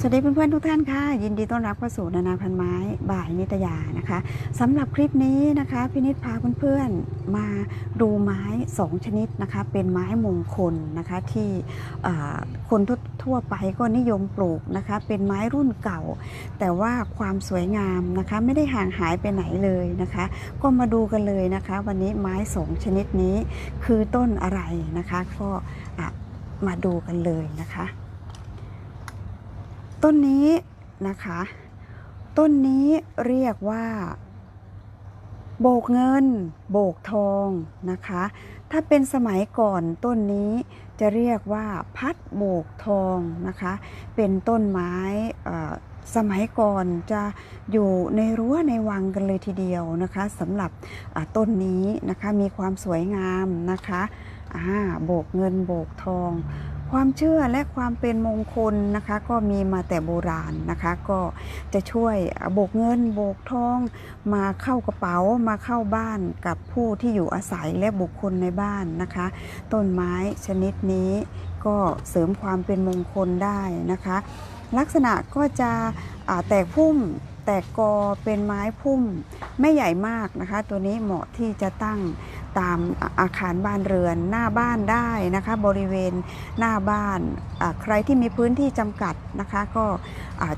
สวัสดีเพื่อนๆทุกท่านค่ะ ยินดีต้อนรับเข้าสู่นานาพันไม้บ่ายนิตยานะคะสำหรับคลิปนี้นะคะพินิษพาเพื่อนๆมาดูไม้ 2 ชนิดนะคะ เป็นไม้มงคลนะคะที่คนทั่วไปก็นิยมปลูกนะคะ เป็นไม้รุ่นเก่า แต่ว่าความสวยงามนะคะ ไม่ได้ห่างหายไปไหนเลยนะคะ ก็มาดูกันเลยนะคะ วันนี้ไม้ 2 ชนิดนี้คือต้นอะไรนะคะก็มาดูกันเลยนะคะ ต้นนี้นะคะ ต้นนี้เรียกว่า โบกเงิน โบกทองนะคะ ถ้าเป็นสมัยก่อนต้นนี้จะเรียกว่าพัดโบกทองนะคะ เป็นต้นไม้สมัยก่อนจะอยู่ในรั้วในวังกันเลยทีเดียวนะคะสำหรับต้นนี้นะคะมีความสวยงามนะคะโบกเงินโบกทอง ความเชื่อและความเป็นมงคลนะคะ ก็มีมาแต่โบราณนะคะ ก็จะช่วยโบกเงินโบกทอง มาเข้ากระเป๋ามาเข้าบ้านกับผู้ที่อยู่อาศัยและบุคคลในบ้านนะคะ ต้นไม้ชนิดนี้ก็เสริมความเป็นมงคลได้นะคะ ลักษณะก็จะแตกพุ่มแตกกอเป็นไม้พุ่มไม่ใหญ่มากนะคะ ตัวนี้เหมาะที่จะตั้ง ตามอาคารบ้านเรือนหน้าบ้านได้นะคะ บริเวณหน้าบ้านใครที่มีพื้นที่จำกัดนะคะ ก็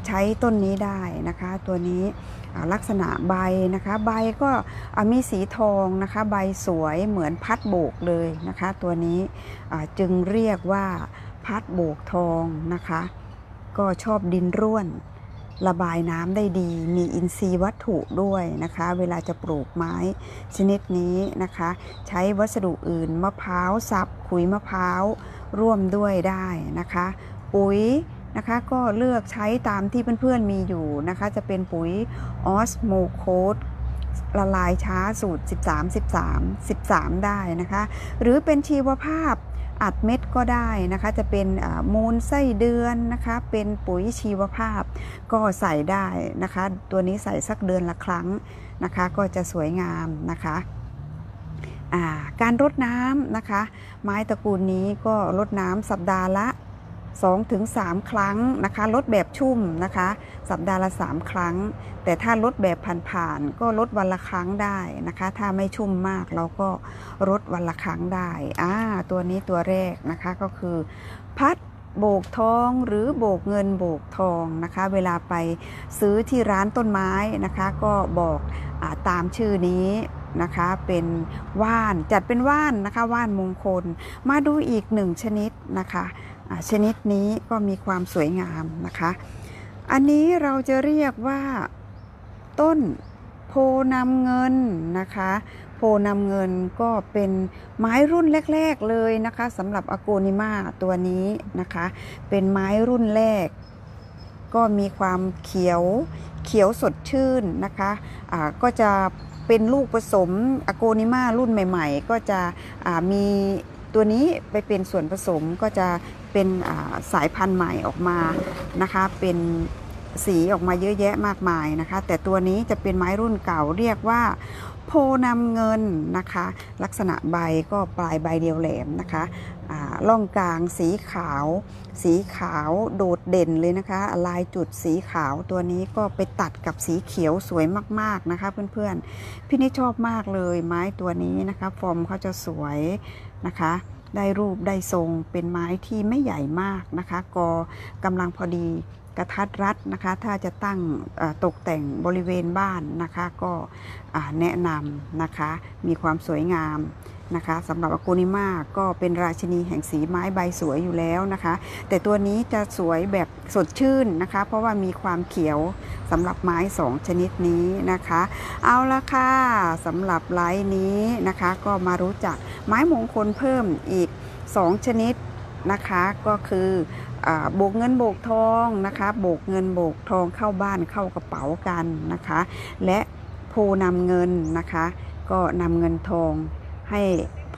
ใช้ต้นนี้ได้นะคะ ตัวนี้ลักษณะใบนะคะ ใบก็มีสีทองนะคะ ใบสวยเหมือนพัดโบกเลยนะคะ ตัวนี้จึงเรียกว่าพัดโบกทองนะคะ ก็ชอบดินร่วน ระบายน้ำได้ดี มีอินทรีย์วัตถุด้วยนะคะ เวลาจะปลูกไม้ชนิดนี้นะคะ ใช้วัสดุอื่นมะพร้าวสับขุยมะพร้าวร่วมด้วยได้นะคะ ปุ๋ยนะคะก็เลือกใช้ตามที่เพื่อนๆมีอยู่นะคะ จะเป็นปุ๋ยออสโมโคดละลายช้าสูตร 13 13 13 ได้นะคะ หรือเป็นชีวภาพ อัดเม็ดก็ได้นะคะ จะเป็นมูลไส้เดือนนะคะ เป็นปุ๋ยชีวภาพ ก็ใส่ได้นะคะ ตัวนี้ใส่สักเดือนละครั้งนะคะ ก็จะสวยงามนะคะาการรดน้ำนะคะ ไม้ตระกูลนี้ก็รดน้ำสัปดาห์ละ 2-3 ครั้งนะคะลดแบบชุ่มนะคะ สัปดาห์ละ 3 ครั้ง แต่ถ้าลดแบบผ่านๆก็ลดวันละครั้งได้นะคะ ถ้าไม่ชุ่มมากเราก็ลดวันละครั้งได้อ่าตัวนี้ตัวแรกนะคะก็คือ พัดโบกทองหรือโบกเงินโบกทองนะคะ เวลาไปซื้อที่ร้านต้นไม้นะคะ ก็บอกอาตามชื่อนี้นะคะเป็นว่านจัดเป็นว่านนะคะว่านมงคลมาดูอีกหนึ่งชนิดนะคะ ชนิดนี้ก็มีความสวยงามนะคะ อันนี้เราจะเรียกว่าต้นโพนำเงินนะคะ โพนำเงินก็เป็นไม้รุ่นแรก ๆเลยนะคะสำหรับอโกนิมาตัวนี้นะคะ เป็นไม้รุ่นแรก ก็มีความเขียวเขียวสดชื่นนะคะอ่าก็จะเป็นลูกผสมอโกนิมารุ่นใหม่ ๆ ก็จะมี ตัวนี้ไปเป็นส่วนผสมก็จะเป็นสายพันธุ์ใหม่ออกมานะคะเป็นสีออกมาเยอะแยะมากมายนะคะ แต่ตัวนี้จะเป็นไม้รุ่นเก่าเรียกว่าโพนำเงินนะคะ ลักษณะใบก็ปลายใบเดียวแหลมนะคะอ่าล่องกลางสีขาว สีขาวโดดเด่นเลยนะคะ ลายจุดสีขาวตัวนี้ก็ไปตัดกับสีเขียวสวยมากๆนะคะเพื่อนๆ พี่นี่ชอบมากเลยไม้ตัวนี้นะคะ ฟอร์มเขาจะสวย นะคะ ได้รูปได้ทรงเป็นไม้ที่ไม่ใหญ่มากนะคะกอกำลังพอดีกระทัดรัดนะคะ ถ้าจะตั้งตกแต่งบริเวณบ้านนะคะ ก็แนะนำนะคะ มีความสวยงามนะคะสำหรับอโกนิมาก็เป็นราชินีแห่งสีไม้ใบสวยอยู่แล้วนะคะ แต่ตัวนี้จะสวยแบบสดชื่นนะคะ เพราะว่ามีความเขียวสำหรับไม้สองชนิดนี้นะคะ เอาละค่ะสำหรับไลฟ์นี้นะคะ ก็มารู้จัก ไม้มงคลเพิ่มอีก 2 ชนิดนะคะก็คือโบกเงินโบกทองนะคะโบกเงินโบกทองเข้าบ้านเข้ากระเป๋ากันนะคะ และโพนำเงินนะคะ ก็นำเงินทองให้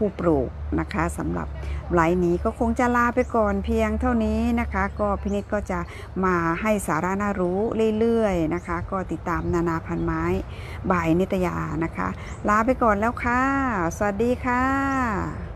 ผู้ปลูกนะคะสำหรับไลฟ์นี้ก็คงจะลาไปก่อนเพียงเท่านี้นะคะ ก็พินิจก็จะมาให้สาระน่ารู้เรื่อยๆนะคะ ก็ติดตามนานาพันไม้บ่ายนิตยานะคะ ลาไปก่อนแล้วค่ะ สวัสดีค่ะ